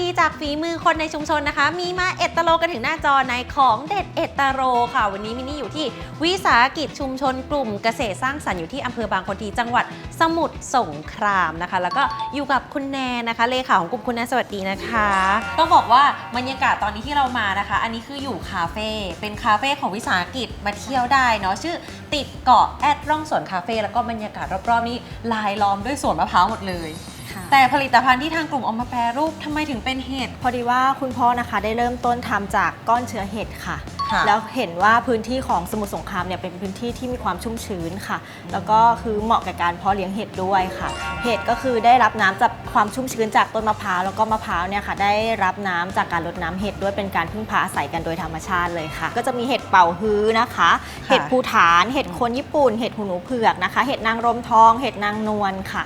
ดีๆ จากฝีมือคนในชุมชนนะคะ มีมาเอตโลกันถึงหน้าจอในของเด็ดเอตโรค่ะ วันนี้มินนี่อยู่ที่วิสาหกิจชุมชนกลุ่มเกษตรสร้างสรรค์อยู่ที่อำเภอบางคนทีจังหวัดสมุทรสงครามนะคะ แล้วก็อยู่กับคุณแนนนะคะเลขาของกลุ่มคุณแนนสวัสดีนะคะต้องบอกว่าบรรยากาศตอนนี้ที่เรามานะคะ อันนี้คืออยู่คาเฟ่เป็นคาเฟ่ของวิสาหกิจมาเที่ยวได้เนาะชื่อติดเกาะแอดร่องสวนคาเฟ่แล้วก็บรรยากาศรอบๆนี้ลายล้อมด้วยสวนมะพร้าวหมดเลย แต่ผลิตภัณฑ์ที่ทางกลุ่มเอามาแปรรูปทำไมถึงเป็นเห็ด พอดีว่าคุณพ่อนะคะได้เริ่มต้นทำจากก้อนเชื้อเห็ดค่ะ ค่ะ แล้วเห็นว่าพื้นที่ของสมุทรสงครามเนี่ยเป็นพื้นที่ที่มีความชุ่มชื้นค่ะ แล้วก็คือเหมาะกับการเพาะเลี้ยงเห็ดด้วยค่ะ เห็ดก็คือได้รับน้ำจากความชุ่มชื้นจากต้นมะพร้าวแล้วก็มะพร้าวเนี่ยค่ะได้รับน้ำจากการรดน้ำเห็ดด้วยเป็นการพึ่งพาอาศัยกันโดยธรรมชาติเลยค่ะ ก็จะมีเห็ดเป่าฮื้อนะคะค่ะเห็ดภูฐาน เห็ดโคนญี่ปุ่น เห็ดหูหนูเผือกนะคะ เห็ดนางรมทอง เห็ดนางนวลค่ะ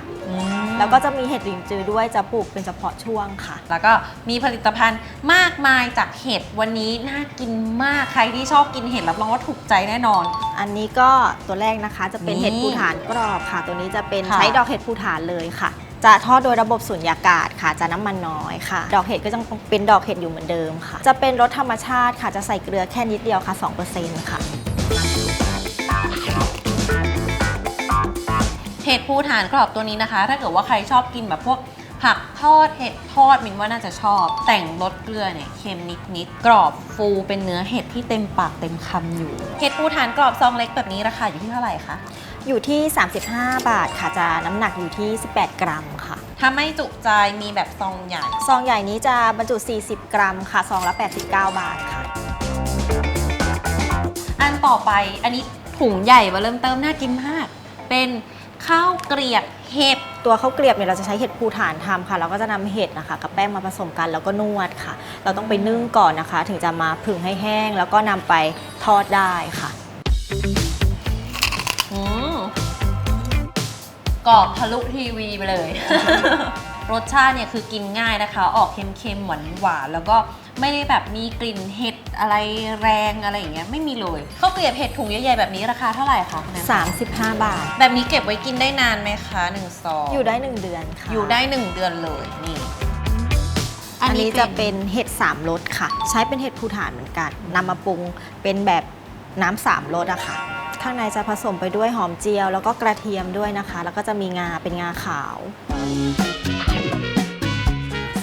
แล้วก็จะมีเห็ดหลินจือด้วยจะปลูกเป็นเฉพาะช่วงค่ะ แล้วก็มีผลิตภัณฑ์มากมายจากเห็ดวันนี้น่ากินมากใครที่ชอบกินเห็ดรับรองว่าถูกใจแน่นอน อันนี้ก็ตัวแรกนะคะจะเป็นนี่เห็ดภูฐานกรอบค่ะ ตัวนี้จะเป็นค่ะ ใช้ดอกเห็ดภูฐานเลยค่ะ จะทอดโดยระบบสุญญากาศค่ะ จะน้ำมันน้อยค่ะ ดอกเห็ดก็จะเป็นดอกเห็ดอยู่เหมือนเดิมค่ะ จะเป็นรสธรรมชาติค่ะ จะใส่เกลือแค่นิดเดียวค่ะ 2%ค่ะ เห็ดภูฐานกรอบตัวนี้นะคะ ถ้าเกิดว่าใครชอบกินแบบพวกผักทอดเห็ดทอดมินว่าน่าจะชอบ แต่งรสเกลือเนี่ยเค็มนิดๆกรอบฟูเป็นเนื้อเห็ดที่เต็มปากเต็มคำอยู่ เห็ดภูฐานกรอบซองเล็กแบบนี้ราคาอยู่ที่เท่าไหร่คะอยู่ที่ 35 บาทค่ะจะน้ำหนักอยู่ที่ 18 กรัมค่ะ ถ้าไม่จุใจมีแบบซองใหญ่ ซองใหญ่นี้จะบรรจุ 40 กรัมค่ะซองละ 89 บาทค่ะ อันต่อไปอันนี้ถุงใหญ่มาเริ่มเติมน่ากินมาก เป็น ข้าวเกลียบเห็ด ตัวข้าวเกลียบเนี่ยเราจะใช้เห็ดภูฐานทำค่ะ เราก็จะนำเห็ดนะคะ กับแป้งมาผสมกันแล้วก็นวดค่ะ เราต้องไปนึ่งก่อนนะคะ ถึงจะมาผึ่งให้แห้ง แล้วก็นำไปทอดได้ค่ะอืมกรอบทะลุทีวีไปเลย รสชาติเนี่ยคือกินง่ายนะคะ ออกเค็มๆหวานๆแล้วก็ไม่ได้แบบมีกลิ่นเห็ดอะไรแรงอะไรอย่างเงี้ยไม่มีเลยข้าวเกลียบเห็ดถุงใหญ่ๆแบบนี้ราคาเท่าไหร่คะคุณแนน35 บาท แบบนี้เก็บไว้กินได้นานไหมคะหนึ่งซองอยู่ได้ 1 เดือนค่ะอยู่ได้ 1 เดือนเลยนี่อันนี้จะเป็นเห็ดสามรสค่ะ ใช้เป็นเห็ดภูฐานเหมือนกันนำมาปรุงเป็นแบบน้ำสามรสอะค่ะ ข้างในจะผสมไปด้วยหอมเจียว แล้วก็กระเทียมด้วยนะคะ แล้วก็จะมีงาเป็นงาขาว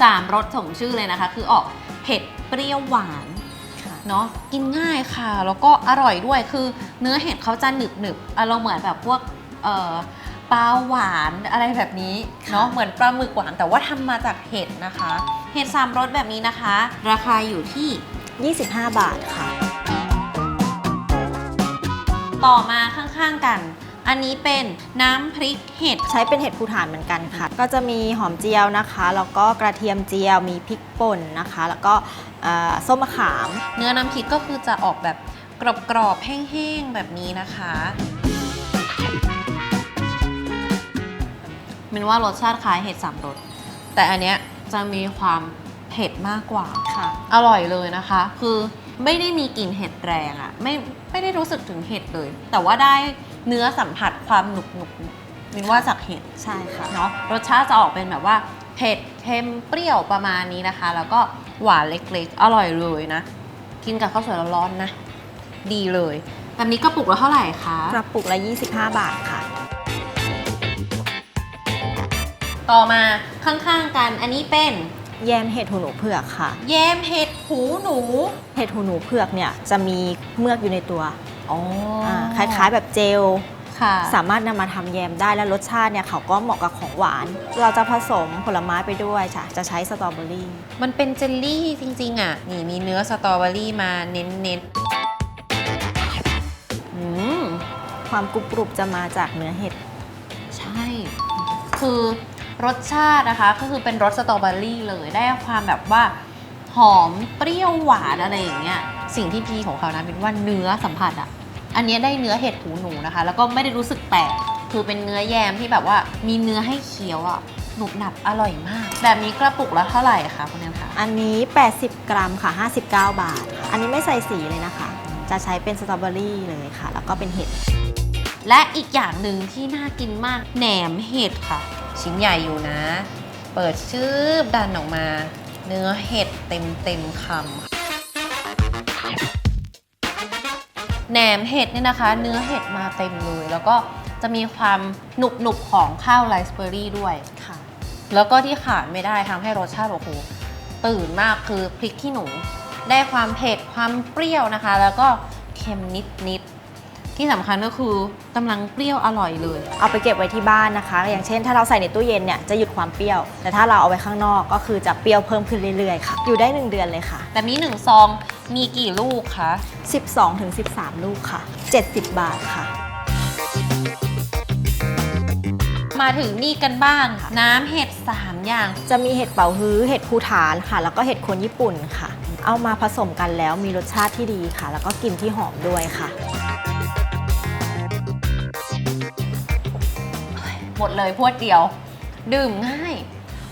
สามรสสมชื่อเลยนะคะ คือออกเผ็ดเปรี้ยวหวานเนาะกินง่ายค่ะ แล้วก็อร่อยด้วยคือเนื้อเห็ดเขาจะหนึบหนึบๆอารมณ์เหมือนแบบพวกเอ่อปลาหวานอะไรแบบนี้เนาะเหมือนปลาหมึกหวานแต่ว่าทำมาจากเห็ดนะคะ เห็ดสามรสแบบนี้นะคะ ราคาอยู่ที่ 25 บาทค่ะ ต่อมาข้างๆกัน อันนี้เป็นน้ำพริกเห็ดใช้เป็นเห็ดภูฐานเหมือนกันค่ะ ก็จะมีหอมเจียวนะคะ แล้วก็กระเทียมเจียว มีพริกป่นนะคะ แล้วก็เอ่อส้มมะขาม เนื้อน้ำพริกก็คือจะออกแบบกรอบๆแห้งๆแบบนี้นะคะมินว่ารสชาติคล้ายเห็ดสามรสแต่อันเนี้ยจะมีความเผ็ดมากกว่าค่ะ อร่อยเลยนะคะ คือไม่ได้มีกลิ่นเห็ดแรงอะไม่ไม่ได้รู้สึกถึงเห็ดเลย แต่ว่าได้ เนื้อสัมผัสความหนุบหนุบมินว่าจากเห็ดใช่ค่ะเนาะรสชาติจะออกเป็นแบบว่าเผ็ดเค็มเปรี้ยวประมาณนี้นะคะ แล้วก็หวานเล็กๆ อร่อยเลยนะ กินกับข้าวสวยร้อนๆนะ ดีเลยแบบนี้กระปุกละเท่าไหร่คะกระปุกละ 25 บาทค่ะ ต่อมาข้างๆกันอันนี้เป็นแยมเห็ดหูหนูเผือกค่ะ แยมเห็ดหูหนู เห็ดหูหนูเผือกเนี่ยจะมีเมือกอยู่ในตัว อ๋ออ่าคล้ายๆแบบเจล ค่ะสามารถนำมาทำแยมได้และรสชาติเนี่ยเขาก็เหมาะกับของหวาน เราจะผสมผลไม้ไปด้วยค่ะ จะใช้สตรอเบอรี่ มันเป็นเจลลี่จริง ๆ อะ นี่มีเนื้อสตรอเบอรี่มาเน้นๆอืมความกรุบกรุบจะมาจากเนื้อเห็ดใช่ คือรสชาตินะคะ ก็คือเป็นรสสตรอเบอรี่เลยได้ความแบบว่า หอมเปรี้ยวหวานอะไรอย่างเงี้ย สิ่งที่ดีของเขานะเป็นว่าเนื้อสัมผัสอะอันเนี้ยได้เนื้อเห็ดหูหนูนะคะ แล้วก็ไม่ได้รู้สึกแปลกคือเป็นเนื้อแยมที่แบบว่ามีเนื้อให้เคี้ยวอะหนุบหนับอร่อยมาก แบบนี้กระปุกละเท่าไหร่คะคุณแนนคะอันนี้ 80 กรัมค่ะ 59 บาทค่ะอันนี้ไม่ใส่สีเลยนะคะ จะใช้เป็นสตรอเบอรี่เลยค่ะ แล้วก็เป็นเห็ด และอีกอย่างหนึ่งที่น่ากินมากแหนมเห็ดค่ะ ชิ้นใหญ่อยู่นะ เปิดชืบดันออกมา เนื้อเห็ดเต็มเต็มๆคำ แหนมเห็ดเนี่ยนะคะ เนื้อเห็ดมาเต็มเลย แล้วก็จะมีความหนุบหนุบๆของข้าวไรซ์เบอร์รี่ด้วย ค่ะ แล้วก็ที่ขาดไม่ได้ทำให้รสชาติโอ้โหตื่นมากคือพริกขี้หนู ได้ความเผ็ดความเปรี้ยวนะคะ แล้วก็เค็มนิดนิดๆที่สำคัญก็คือกำลังเปรี้ยวอร่อยเลย เอาไปเก็บไว้ที่บ้านนะคะ อย่างเช่น ถ้าเราใส่ในตู้เย็นเนี่ยจะหยุดความเปรี้ยว แต่ถ้าเราเอาไว้ข้างนอกก็คือจะเปรี้ยวเพิ่มขึ้นเรื่อยๆค่ะ อยู่ได้ 1 เดือนเลยค่ะ แบบนี้หนึ่งซอง มีกี่ลูกคะ 12ถึง13 ลูกค่ะ 70 บาทค่ะ มาถึงนี่กันบ้าง น้ำเห็ดสามอย่าง จะมีเห็ดเป่าฮื้อ เห็ดภูฐานค่ะ แล้วก็เห็ดโคนญี่ปุ่นค่ะ เอามาผสมกันแล้วมีรสชาติที่ดีค่ะ แล้วก็กลิ่นที่หอมด้วยค่ะ หมดเลยพวดเดียว ดื่มง่าย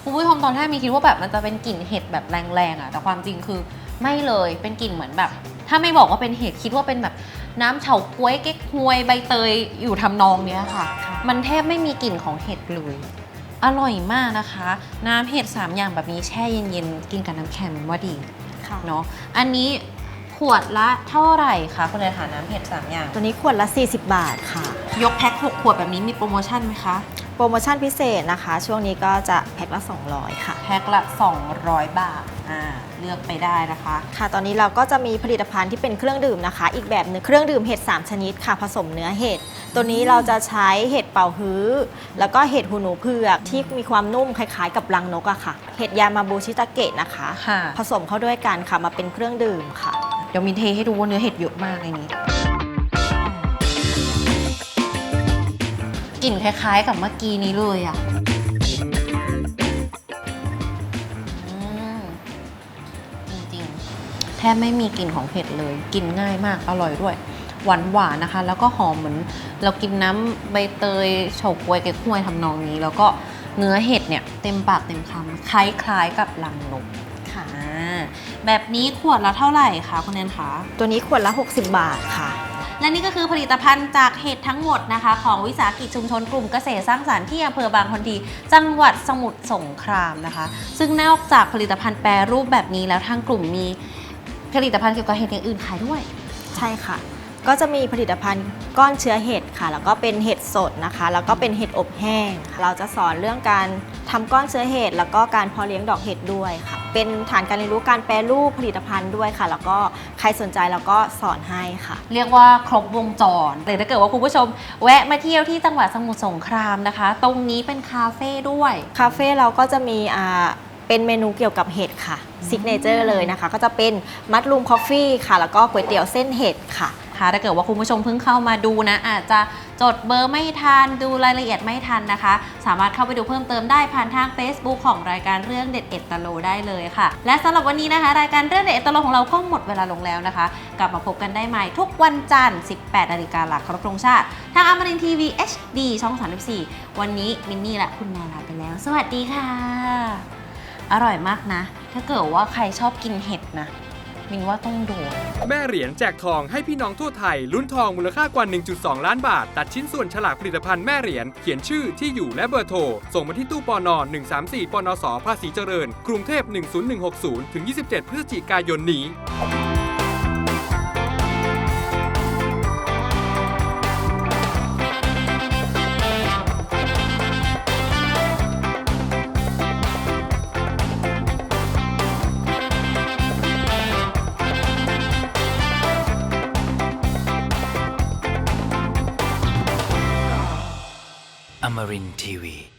คุณผู้ชมตอนแรกมีคิดว่าแบบมันจะเป็นกลิ่นเห็ดแบบแรงๆอะแต่ความจริงคือ ไม่เลยเป็นกลิ่นเหมือนแบบ ถ้าไม่บอกว่าเป็นเห็ดคิดว่าเป็นแบบน้ำเฉาก๊วยเก๊กฮวยใบเตยอยู่ทำนองเนี้ยค่ะค่ะมันแทบไม่มีกลิ่นของเห็ดเลยอร่อยมากนะคะ น้ำเห็ดสามอย่างแบบนี้แช่เย็นๆกินกับน้ำแข็งว่าดีค่ะเนาะอันนี้ขวดละเท่าไหร่คะคุณเลยฐานน้ำเห็ดสามอย่าง ตัวนี้ขวดละ 40 บาทค่ะ ยกแพ็ค6ขวดแบบนี้มีโปรโมชั่นไหมคะโปรโมชั่นพิเศษนะคะ ช่วงนี้ก็จะแพ็คละ 200 ค่ะ แพ็คละ 200 บาท อ่าเลือกไปได้นะคะ ค่ะ ตอนนี้เราก็จะมีผลิตภัณฑ์ที่เป็นเครื่องดื่มนะคะ อีกแบบหนึงเครื่องดื่มเห็ด3 ชนิดค่ะ ผสมเนื้อเห็ด ตัวนี้เราจะใช้เห็ดเป่าฮื้อ แล้วก็เห็ดหูหนูเผือกที่มีความนุ่มคล้ายๆ กับรังนกอะค่ะ เห็ดยามาบูชิตาเกะนะคะ ค่ะ ผสมเข้าด้วยกันค่ะมาเป็นเครื่องดื่มค่ะ เดี๋ยวมินเทให้ดูว่าเนื้อเห็ดเยอะมากในนี้กลิ่นคล้ายๆ กับเมื่อกี้นี้เลยอะ ทบไม่มีกลิ่นของเห็ดเลย กินง่ายมาก อร่อยด้วย หวานหวานๆนะคะ แล้วก็หอมเหมือน เรากินน้ำใบเตยเฉาก๊วยเก๊กฮวยทำนองนี้ แล้วก็เนื้อเห็ดเนี่ยเต็มปากเต็มคำคล้ายๆกับลังนกค่ะอ่าแบบนี้ขวดละเท่าไหร่คะคุณแนนคะตัวนี้ขวดละ 60 บาทค่ะ และนี่ก็คือผลิตภัณฑ์จากเห็ดทั้งหมดนะคะ ของวิสาหกิจชุมชนกลุ่มเกษตรสร้างสรรค์ที่อำเภอบางคนทีจังหวัดสมุทรสงครามนะคะ ซึ่งนอกจากผลิตภัณฑ์แปรรูปแบบนี้แล้วทางกลุ่มมี ผลิตภัณฑ์เกี่ยวกับเห็ดอย่างอื่นขายด้วย ใช่ค่ะ ก็จะมีผลิตภัณฑ์ก้อนเชื้อเห็ดค่ะ แล้วก็เป็นเห็ดสดนะคะ แล้วก็เป็นเห็ดอบแห้งค่ะเราจะสอนเรื่องการทำก้อนเชื้อเห็ดแล้วก็การเพาะเลี้ยงดอกเห็ดด้วยค่ะ เป็นฐานการเรียนรู้การแปรรูปผลิตภัณฑ์ด้วยค่ะ แล้วก็ใครสนใจเราก็สอนให้ค่ะ เรียกว่าครบวงจรแต่ถ้าเกิดว่าคุณผู้ชม แวะมาเที่ยวที่จังหวัดสมุทรสงครามนะคะ ตรงนี้เป็นคาเฟ่ด้วย คาเฟ่เราก็จะมีอ่า เป็นเมนูเกี่ยวกับเห็ดค่ะซิกเนเจอร์เลยนะคะ ก็จะเป็นมัดรูมคอฟฟี่ค่ะ แล้วก็ก๋วยเตี๋ยวเส้นเห็ดค่ะค่ะถ้าเกิดว่าคุณผู้ชมเพิ่งเข้ามาดูนะ อาจจะจดเบอร์ไม่ทันดูรายละเอียดไม่ทันนะคะ สามารถเข้าไปดูเพิ่มเติมได้ผ่านทาง Facebook ของรายการเรื่องเด็ดเอ็ดตะโลได้เลยค่ะ และสำหรับวันนี้นะคะ รายการเรื่องเด็ดเอ็ดตะโลของเราก็หมดเวลาลงแล้วนะคะ กลับมาพบกันได้ใหม่ทุกวันจันทร์ 18นาฬิกาหลักครบธงชาติ ทางอมรินทีวี HD ช่อง 34 วันนี้มินนี่และคุณแม่ลาไปแล้ว สวัสดีค่ะ อร่อยมากนะ ถ้าเกิดว่าใครชอบกินเห็ดนะ มินว่าต้องดูแม่เหรียญแจกทองให้พี่น้องทั่วไทย ลุ้นทองมูลค่ากว่า 1.2 ล้านบาท ตัดชิ้นส่วนฉลากผลิตภัณฑ์แม่เหรียญเขียนชื่อที่อยู่และเบอร์โทร ส่งมาที่ตู้ปอนอ134ปนสภาษีเจริญ กรุงเทพ 10160 ถึง 27 พฤศจิกายนนี้ Marin Tiwi.